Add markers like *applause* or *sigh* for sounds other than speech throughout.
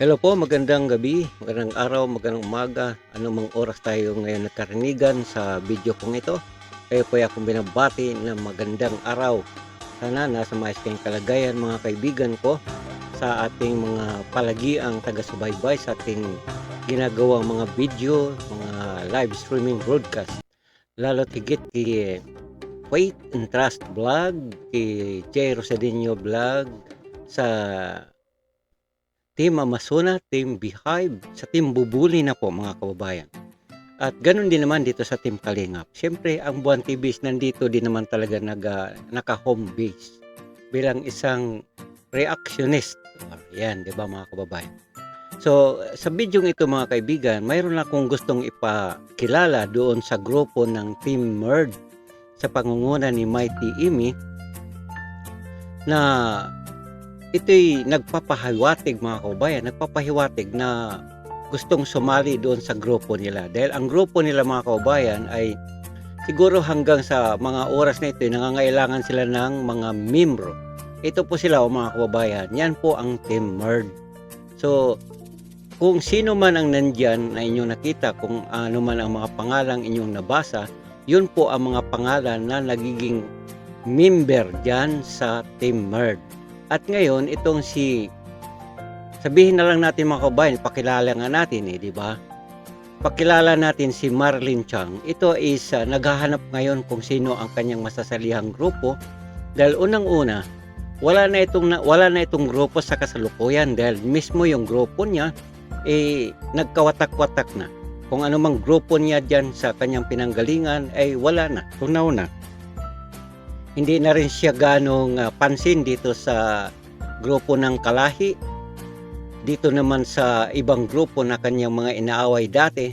Hello po, magandang gabi, magandang araw, magandang umaga, anumang oras tayo ngayon nagkarinigan sa video kong ito. Kayo po ay akong binabati na magandang araw. Sana nasa maayos kayong kalagayan mga kaibigan ko sa ating mga palagiang taga-subaybay sa ating ginagawang mga video, mga live streaming broadcast. Lalo tigit kay Faith and Trust Vlog, kay Jay Rosadinho Vlog, sa Team Amazona, Team Beehive, sa Team Bubuli na po mga kababayan. At ganun din naman dito sa Team Kalingap. Siyempre, ang Buwan TV is nandito din naman talaga nag, naka-home base bilang isang reactionist. Yan, di ba mga kababayan? So, sa video ito mga kaibigan, mayroon akong gustong ipakilala doon sa grupo ng Team Merd sa pangunguna ni Mighty Imi na ito'y nagpapahiwatig mga kababayan, nagpapahiwatig na gustong sumali doon sa grupo nila. Dahil ang grupo nila mga kababayan ay siguro hanggang sa mga oras na ito, nangangailangan sila ng mga membro. Ito po sila o mga kababayan, yan po ang Team Merd. So, kung sino man ang nandyan na inyong nakita, kung ano man ang mga pangalang inyong nabasa, yun po ang mga pangalan na nagiging member dyan sa Team Merd. At ngayon, itong si sabihin na lang natin mga kabayan, pakilala nga natin eh, di ba? Pakilala natin si Marlene Chang. Ito is uh, naghahanap ngayon kung sino ang kanyang masasalihang grupo dahil unang-una, wala na itong wala na itong grupo sa kasalukuyan dahil mismo yung grupo niya eh nagkawatak-watak na. Kung ano mang grupo niya diyan sa kanyang pinanggalingan ay wala na. Tunaw na hindi na rin siya ganong uh, pansin dito sa grupo ng Kalahi. Dito naman sa ibang grupo na kanyang mga inaaway dati.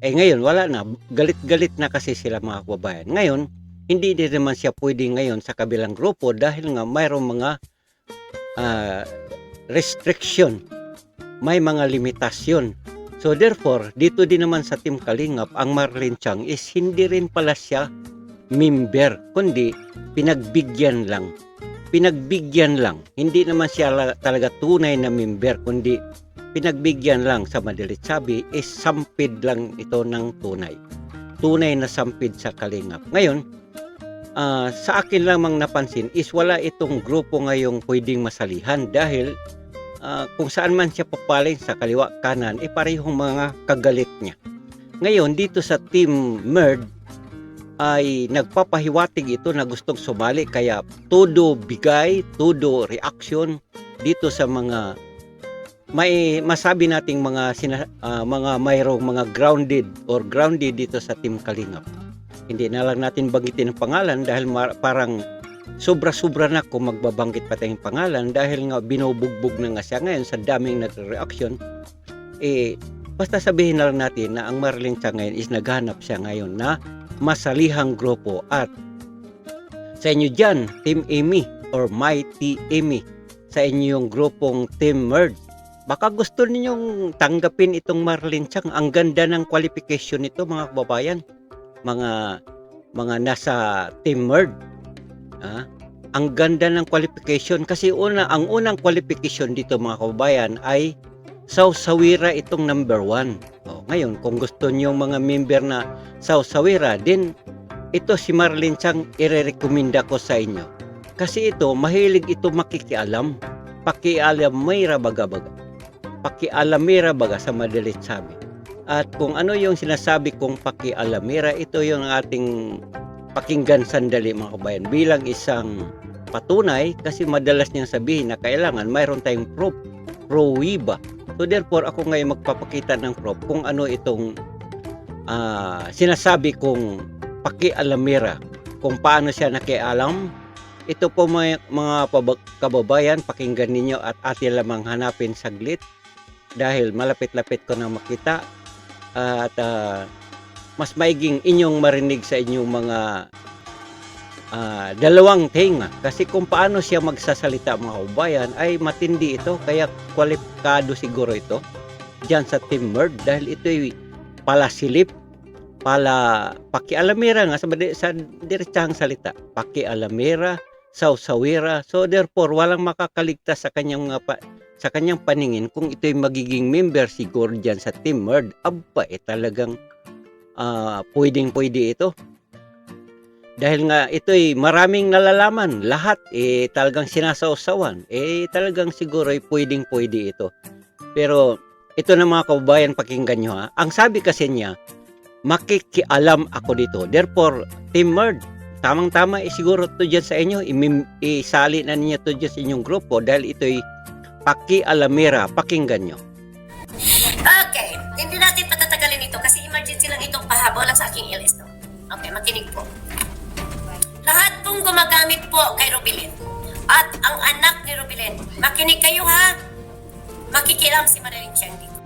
Eh ngayon, wala na. Galit-galit na kasi sila mga kababayan. Ngayon, hindi din naman siya pwede ngayon sa kabilang grupo dahil nga mayroong mga uh, restriction. May mga limitasyon. So therefore, dito din naman sa Team Kalingap, ang Marlene Chang is hindi rin pala siya member, kundi pinagbigyan lang. Pinagbigyan lang. Hindi naman siya talaga tunay na member, kundi pinagbigyan lang sa madalit sabi is sampid lang ito ng tunay. Tunay na sampid sa kalingap. Ngayon, uh, sa akin lamang napansin is wala itong grupo ngayong pwedeng masalihan dahil uh, kung saan man siya papaling sa kaliwa kanan, eh parehong mga kagalit niya. Ngayon, dito sa Team Merd, ay nagpapahiwatig ito na gustong sumali kaya todo bigay, todo reaction dito sa mga may masabi nating mga sina, uh, mga mayroong mga grounded or grounded dito sa Team Kalingap. Hindi na lang natin banggitin ang pangalan dahil mar- parang sobra-sobra na kung magbabanggit pa tayong pangalan dahil nga binubugbog na nga siya ngayon sa daming nagre-reaction. Eh, basta sabihin na lang natin na ang Marlene Chang ngayon is naghanap siya ngayon na masalihang grupo at sa inyo dyan, Team Amy or Mighty Amy sa inyong grupong Team Merd. Baka gusto ninyong tanggapin itong Marlene Chang. Ang ganda ng qualification nito mga kababayan. Mga mga nasa Team Merd. Ah, ang ganda ng qualification kasi una ang unang qualification dito mga kababayan ay Sausawira itong number one. O, ngayon, kung gusto niyo mga member na Sausawira, din ito si Marlene Chang irerekomenda ko sa inyo. Kasi ito, mahilig ito makikialam. Pakialam mayra baga baga. Pakialamira baga sa madalit sabi. At kung ano yung sinasabi kong pakialamira, ito yung ating pakinggan sandali mga kabayan bilang isang patunay kasi madalas niyang sabihin na kailangan mayroon tayong proof, prowiba So therefore, ako ngayon magpapakita ng prop kung ano itong uh, sinasabi kong pakialamira, kung paano siya nakialam. Ito po mga, mga kababayan, pakinggan ninyo at atin lamang hanapin saglit dahil malapit-lapit ko na makita at uh, mas maiging inyong marinig sa inyong mga uh, dalawang tenga kasi kung paano siya magsasalita mga kabayan ay matindi ito kaya kwalipikado siguro ito dyan sa Team Merd dahil ito'y pala silip pala pakialamera nga sa, sa diretsahang salita pakialamera sawsawira. So therefore, walang makakaligtas sa kanyang mga pa, sa kanyang paningin kung ito'y magiging member siguro dyan sa Team Merd. Aba, eh talagang ah, pwedeng-pwede ito. Dahil nga ito'y maraming nalalaman, lahat eh talagang sinasawsawan. Eh talagang siguro ay pwedeng-pwede ito. Pero ito na mga kababayan, pakinggan nyo ha. Ang sabi kasi niya, makikialam ako dito. Therefore, Team Merd, tamang-tama eh, siguro to dyan sa inyo, isali na ninyo to dyan sa inyong grupo dahil ito'y pakialamera. Pakinggan nyo. Okay, hindi natin patatagalin ito kasi emergency lang itong pahabol sa aking LS. No? Okay, makinig po. Lahat pong gumagamit po kay Rubilin at ang anak ni Rubilin, makinig kayo ha. Makikilam si Madeline Chiang dito.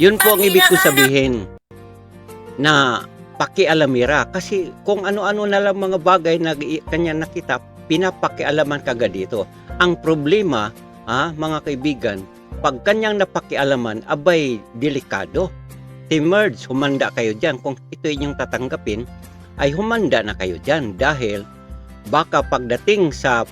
Yun po ang ibig ko sabihin na pakialamera kasi kung ano-ano na lang mga bagay na kanya nakita, pinapakialaman kagad dito. Ang problema, ah, mga kaibigan, pag kanyang napakialaman, abay, delikado. Team Merge, humanda kayo dyan. Kung ito inyong tatanggapin, ay humanda na kayo dyan dahil baka pagdating sa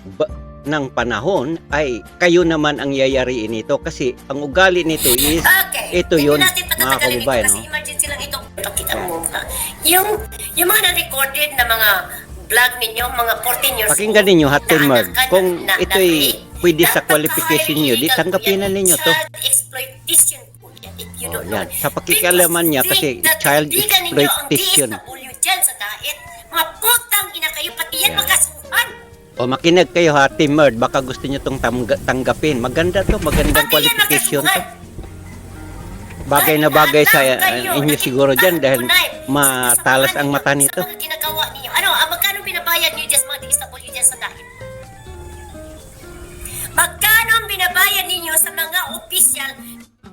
ng panahon ay kayo naman ang yayariin nito kasi ang ugali nito is *laughs* Okay. Ito yun, mga kababayan, no? emergency lang ito. Pakita mo ha. Yung, yung mga na-recorded na mga vlog ninyo, mga 14 years Pakinggan ninyo, Hot na ka Kung na- na- ito'y pwede sa dapat qualification nyo, di tanggapin na ninyo to. Exploitation po yan, if you Oh, don't yan. Sa pakikialaman niya kasi child exploitation. Dyan sa. Mga putang ina kayo, pati yan makasuhan. O makinig kayo ha, Team Merd, baka gusto nyo itong tanggapin. Maganda to, magandang Pati qualification to. Bagay na bagay sa uh, inyo siguro dyan dahil matalas ang mata nito. Sa mga ginagawa niyo. Ano, ah, magkano binabayad niyo dyan mga DSW dyan sa dahil? Magkano ang binabayad ninyo sa mga opisyal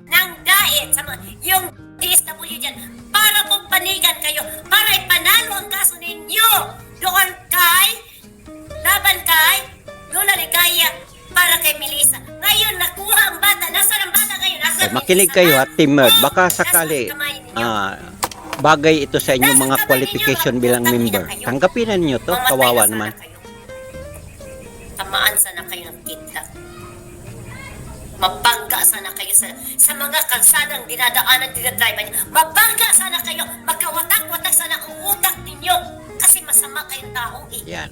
ng DAET, sa mga, yung DSW dyan, para pong panigan kayo, para ipanalo ang kaso ninyo doon kay, laban kay Lola Ligaya, para kay Melissa. Ngayon, nakuha ang bata. Nasaan ang bata ngayon? Nasaan O, makinig kayo ha, Team Merd, baka sakali ah, bagay ito sa inyong mga qualification bilang member. Tanggapin na ninyo to, kawawa naman. kayo. Mabangga sana kayo sa, sa mga kalsadang dinadaanan dinadrive niyo. Mabangga sana kayo. Magkawatak-watak sana ang utak ninyo. Kasi masama kayong tao eh. Yan.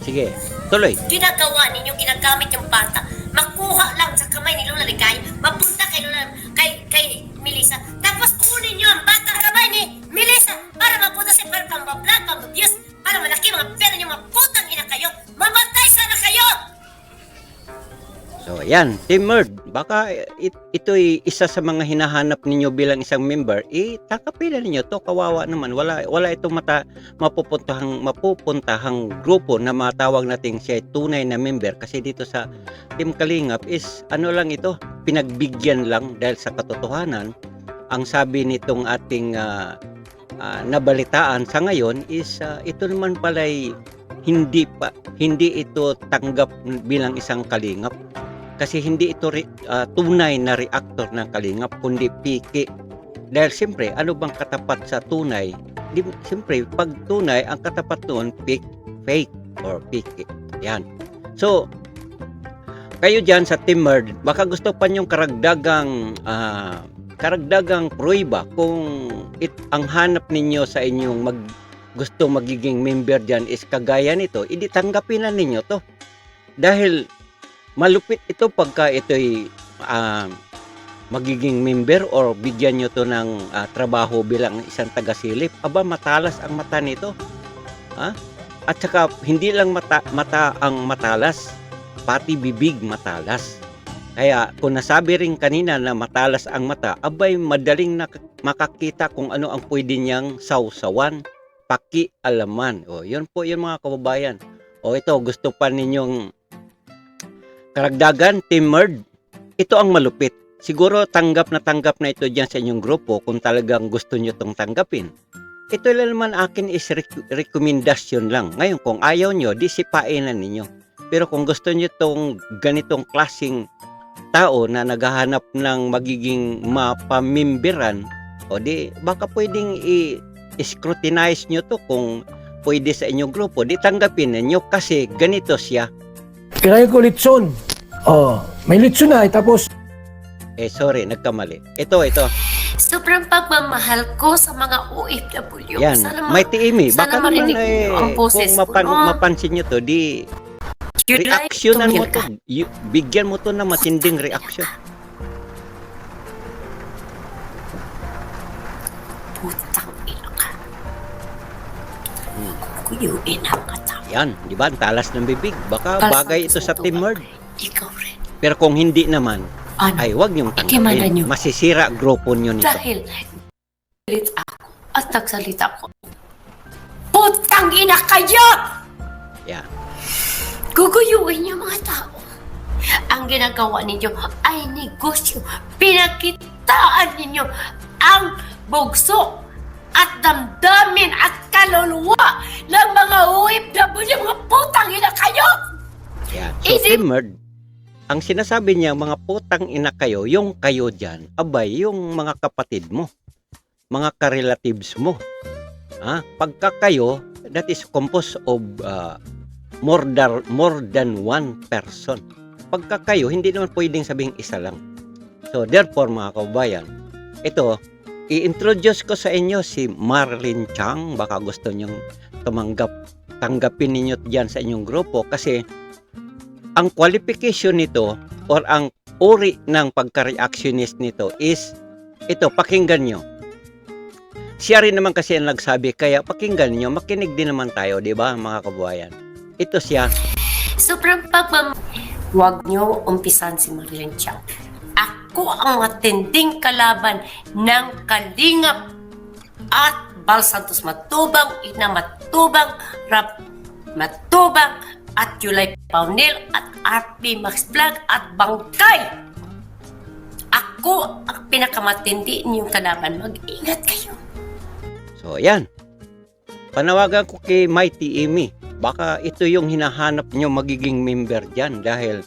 Sige, tuloy. Ginagawa ninyo, ginagamit yung bata. Makuha lang sa kamay ni Lola Ligay. Mapunta kay Lola, kay, kay Melissa. Tapos kunin nyo ang bata kamay ni Melissa para mapunta sa para pambablog, pambabuse, para malaki mga pera nyo, maputang ina kayo. Kayo! So, yan, Team Merd, baka it, ito'y isa sa mga hinahanap ninyo bilang isang member, eh, takapin na ninyo to, kawawa naman. Wala, wala itong mata, mapupuntahang, mapupuntahang grupo na matawag nating siya ay tunay na member kasi dito sa Team Kalingap is, ano lang ito, pinagbigyan lang dahil sa katotohanan, ang sabi nitong ating ah, ah, nabalitaan sa ngayon is, ah, ito naman pala'y hindi pa hindi ito tanggap bilang isang kalingap kasi hindi ito re- ah, tunay na reactor ng kalingap kundi piki. Dahil siyempre ano bang katapat sa tunay? Di, siyempre pag tunay ang katapat noon fake, fake or piki. Yan. So kayo dyan sa Team Merd, baka gusto pa niyong karagdagang ah, karagdagang pruiba kung it, ang hanap ninyo sa inyong mag gusto magiging member dyan is kagaya nito, hindi tanggapin na ninyo to. Dahil malupit ito pagka ito'y ah, magiging member or bigyan nyo to ng ah, trabaho bilang isang tagasilip. Aba, matalas ang mata nito. Ha? At saka, hindi lang mata, mata ang matalas, pati bibig matalas. Kaya kung nasabi rin kanina na matalas ang mata, abay madaling makakita kung ano ang pwede niyang sausawan pakialaman. O, yun po yun mga kababayan. O ito, gusto pa ninyong karagdagan, Team Merd. Ito ang malupit. Siguro tanggap na tanggap na ito dyan sa inyong grupo kung talagang gusto nyo itong tanggapin. Ito lang naman akin is rec- rekomendasyon lang. Ngayon, kung ayaw nyo, di sipain na ninyo. Pero kung gusto nyo itong ganitong klasing tao na naghahanap ng magiging mapamimbiran, o di, baka pwedeng i- scrutinize nyo to kung pwede sa inyong grupo, di tanggapin ninyo kasi ganito siya. Kinain ko litson. Oh, may litson na. eh, Tapos, Eh, sorry, nagkamali. Ito, ito. Sobrang pagmamahal ko sa mga OFW. Yan. Sana ma- May tiimi. sana Baka naman marinig eh, niyo ang boses kung mapan- ko, no? mapansin nyo to, di You'd like reaksyonan to mo to. ka. Y- bigyan mo to ng matinding reaksyon. Putang Kuyuin ang katawan. Yan, di ba? Ang talas ng bibig. Baka Talas bagay ito sa Team? Merd. Ikaw rin. Pero kung hindi naman, Ano? ay wag niyong tanggapin. niyo. Masisira grupo niyo nito. Dahil galit ako at nagsalita ko. Putang ina kayo! Yan. Guguyuin niyo mga tao. Ang ginagawa ninyo ay negosyo. Pinakitaan ninyo ang bugso at damdamin at kaluluwa ng mga OFW, mga putang ina kayo! Yan. So, Is it- Merd, ang sinasabi niya, mga putang ina kayo, yung kayo dyan, abay, yung mga kapatid mo, mga karelatives mo. Ha? Pagka kayo, that is composed of uh, more, than, more than one person. Pagka kayo, hindi naman pwedeng sabing isa lang. So, therefore, mga kababayan, ito, i-introduce ko sa inyo si Marlene Chang. Baka gusto niyong tumanggap, tanggapin ninyo dyan sa inyong grupo kasi ang qualification nito or ang uri ng pagka-reactionist nito is ito, pakinggan nyo. Siya rin naman kasi ang nagsabi, kaya pakinggan nyo, makinig din naman tayo, di ba mga kabuhayan? Ito siya, Sobrang pagmam... Huwag niyo umpisan si Marilyn Chiang. Ako ang matinding kalaban ng Kalingap at Bal Santos Matubang, Ina Matubang, Rap Matubang, at July Paunil, at RP Max Vlog, at Bangkay. Ako ang pinakamatindi niyong kalaban. Mag-ingat kayo. So, ayan. Panawagan ko kay Mighty Amy. Baka ito yung hinahanap nyo magiging member dyan dahil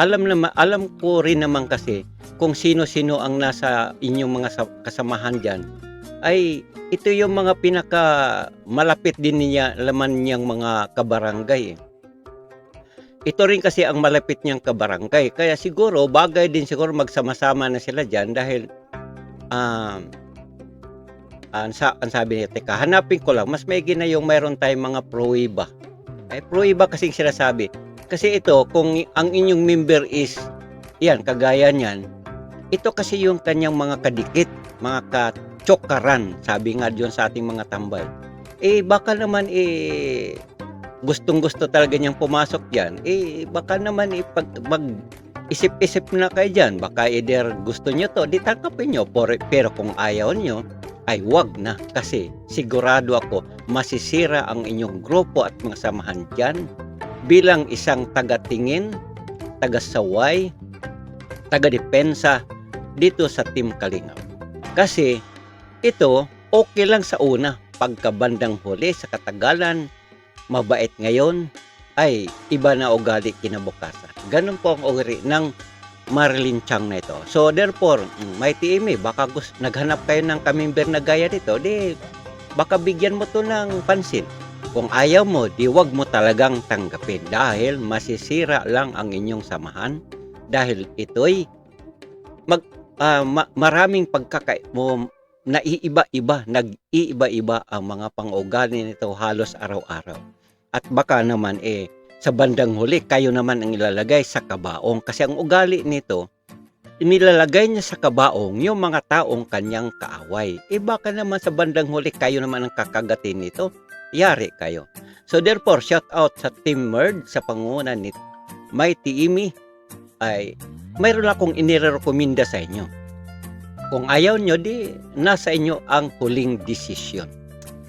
alam na alam ko rin naman kasi kung sino-sino ang nasa inyong mga sa- kasamahan dyan ay ito yung mga pinaka malapit din niya laman niyang mga kabarangay. Ito rin kasi ang malapit niyang kabarangay. Kaya siguro bagay din siguro magsama-sama na sila dyan dahil um, sa, ang sabi niya, teka, hanapin ko lang, mas may na yung mayroon tayong mga pro-iba. Ay, pro-iba kasing sinasabi. Kasi ito, kung ang inyong member is, yan, kagaya niyan, ito kasi yung kanyang mga kadikit, mga kachokaran, sabi nga diyon sa ating mga tambay. Eh, baka naman, eh, gustong-gusto talaga niyang pumasok diyan. Eh, baka naman, eh, pag, mag, isip-isip na kayo dyan. Baka either gusto nyo to, di tanggapin nyo. Por- Pero kung ayaw nyo, ay wag na kasi sigurado ako masisira ang inyong grupo at mga samahan dyan bilang isang tagatingin, taga-saway, taga-depensa dito sa Team Kalingap. Kasi ito okay lang sa una pagkabandang huli sa katagalan, mabait ngayon, ay iba na ugali kinabukasan. Ganun po ang uri ng Marilyn Chang na ito. So therefore, mm, Mighty Amy, baka gusto, naghanap kayo ng kamimber na gaya dito, di baka bigyan mo to ng pansin. Kung ayaw mo, di wag mo talagang tanggapin dahil masisira lang ang inyong samahan dahil ito'y mag, ah, ma- maraming pagkaka mo naiiba-iba, nag-iiba-iba ang mga pang-ugali nito halos araw-araw. At baka naman eh sa bandang huli, kayo naman ang ilalagay sa kabaong. Kasi ang ugali nito, inilalagay niya sa kabaong yung mga taong kanyang kaaway. Eh baka naman sa bandang huli, kayo naman ang kakagatin nito. Yari kayo. So therefore, shout out sa Team Merd sa panguna ni Mighty Imi ay mayroon akong inirekomenda sa inyo. Kung ayaw nyo, di nasa inyo ang huling desisyon.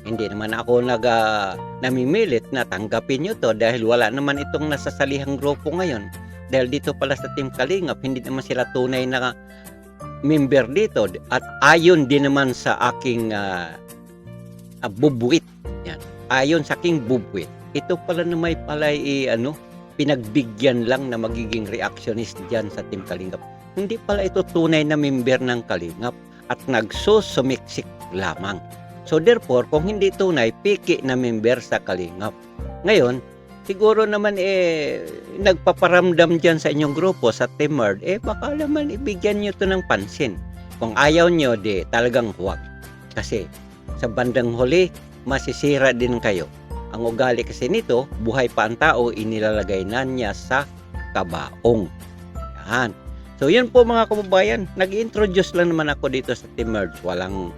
Hindi naman ako nag, ah, namimilit na tanggapin nyo to dahil wala naman itong nasasalihang grupo ngayon. Dahil dito pala sa Team Kalingap, hindi naman sila tunay na member dito. At ayon din naman sa aking ah, ah, bubuit. Yan. Ayon sa aking bubuit. Ito pala na may pala i, ano, pinagbigyan lang na magiging reactionist dyan sa Team Kalingap. Hindi pala ito tunay na member ng Kalingap at nagsusumiksik lamang. So therefore, kung hindi tunay, piki na member sa Kalingap. Ngayon, siguro naman eh, nagpaparamdam dyan sa inyong grupo, sa Timard, eh baka naman ibigyan nyo to ng pansin. Kung ayaw nyo, di talagang huwag. Kasi sa bandang huli, masisira din kayo. Ang ugali kasi nito, buhay pa ang tao, inilalagay na niya sa kabaong. Yan. So yun po mga kababayan, nag-introduce lang naman ako dito sa Team Merge. Walang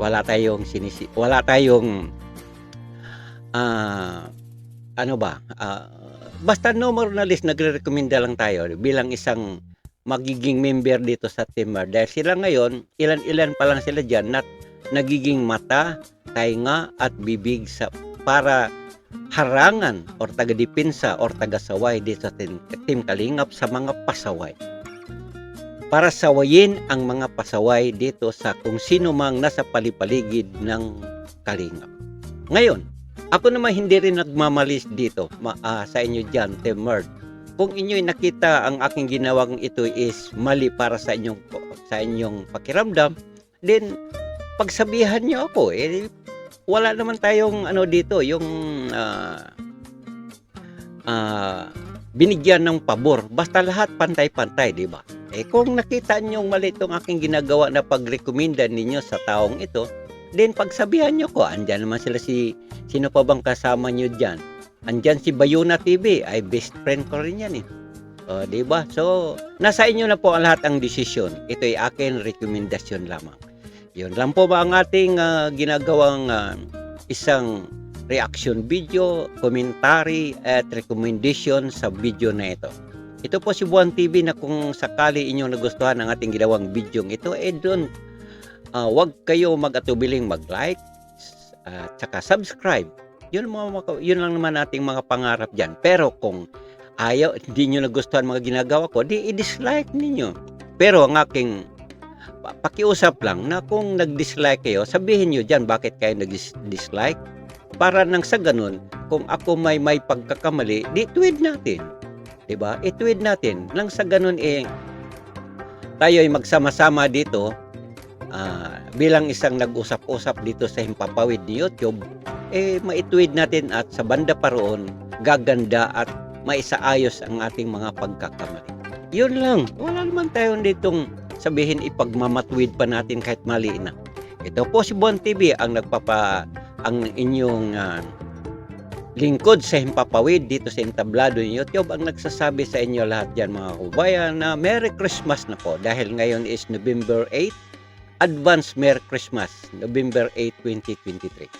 wala tayong sinisi wala tayong ah ano ba? Ah, basta no more na list nagre-recommenda lang tayo bilang isang magiging member dito sa Merge. Dahil sila ngayon, ilan-ilan pa lang sila diyan na nagiging mata, tainga at bibig sa para harangan or taga-depensa or taga-saway dito sa Team, team Kalingap sa mga pasaway para sawayin ang mga pasaway dito sa kung sino mang nasa palipaligid ng Kalingap. Ngayon, ako naman hindi rin nagmamalis dito ma, ah, sa inyo dyan, Temerd. Kung inyo'y nakita ang aking ginawang ito is mali para sa inyong sa inyong pakiramdam, then pagsabihan niyo ako eh wala naman tayong ano dito yung ah, ah, binigyan ng pabor basta lahat pantay-pantay di ba eh kung nakita niyo mali itong aking ginagawa na pagrekomenda ninyo sa taong ito, then pagsabihan niyo ko, andyan naman sila si, sino pa bang kasama niyo dyan? Andyan si Bayuna TV, ay best friend ko rin yan eh. O, di ba? So, nasa inyo na po ang lahat ang desisyon. Ito ay akin rekomendasyon lamang. Yun lang po ba ang ating ah, ginagawang ah, isang reaction video, commentary at recommendation sa video na ito. Ito po si Buwan TV na kung sakali inyong nagustuhan ang ating ginawang video ito, eh doon, ah, wag kayo mag-atubiling mag-like at saka subscribe. Yun, mga, yun lang naman ating mga pangarap dyan. Pero kung ayaw, *laughs* hindi nyo nagustuhan mga ginagawa ko, di i-dislike ninyo. Pero ang aking pakiusap lang na kung nag-dislike kayo, sabihin nyo dyan bakit kayo nag-dislike. Para nang sa ganun, kung ako may may pagkakamali, di tweet natin. ba? Ituwid natin nang sa ganun eh tayo ay magsama-sama dito ah, bilang isang nag-usap-usap dito sa himpapawid ni YouTube eh maituwid natin at sa banda pa roon gaganda at maisaayos ang ating mga pagkakamali. Yun lang. Wala naman tayo ditong sabihin ipagmamatwid pa natin kahit mali na. Ito po si Bon TV ang nagpapa ang inyong ah, lingkod sa Himpapawid dito sa entablado ng YouTube ang nagsasabi sa inyo lahat dyan mga kubayan na Merry Christmas na po. Dahil ngayon is November 8 Advance Merry Christmas November 8, 2023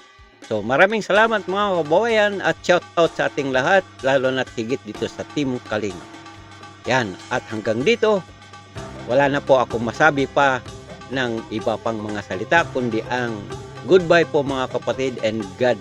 So maraming salamat mga kababayan at shout out sa ating lahat lalo na higit dito sa Team Kalinga. Yan at hanggang dito wala na po akong masabi pa ng iba pang mga salita kundi ang goodbye po mga kapatid and God